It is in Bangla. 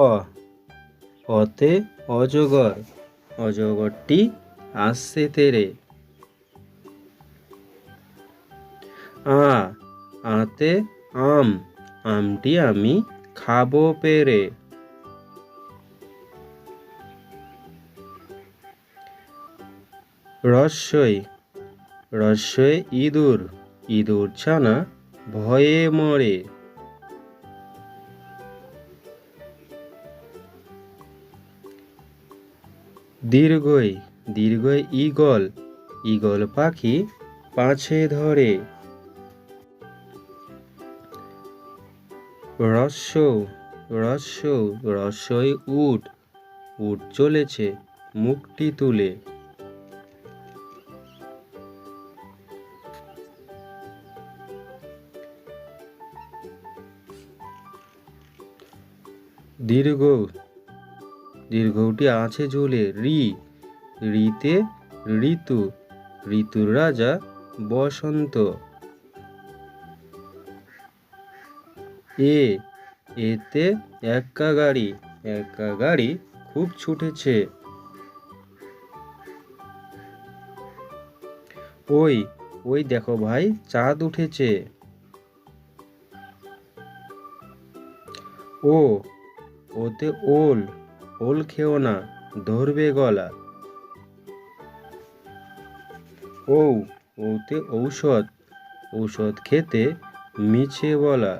অ। অতে অজগর, অজগরটি আসছে তেরে। আ, আতে আম, আমটি আমি খাব পেরে। রস্যই রস্যই ইঁদুর ইঁদুর ছানা ভয়ে মরে। দীর্ঘই দীর্ঘই ঈগল ঈগল পাখি পাছে ধরে। রস্য রস্য রস্যই উট উট চলেছে মুখটি তুলে। দীর্ঘ দীর্ঘটি আছে ঝুলে রি, রিতে ঋতু, ঋতুর রাজা বসন্ত। এ, এতে একা গাড়ি একা গাড়ি খুব ছুটেছে। ওই ওই দেখো ভাই, চাঁদ উঠেছে। ও, ওতে ওল। ওল খেও না ধরবে গলা। ও ওতে ঔষধ ঔষধ খেতে মিছে বলা।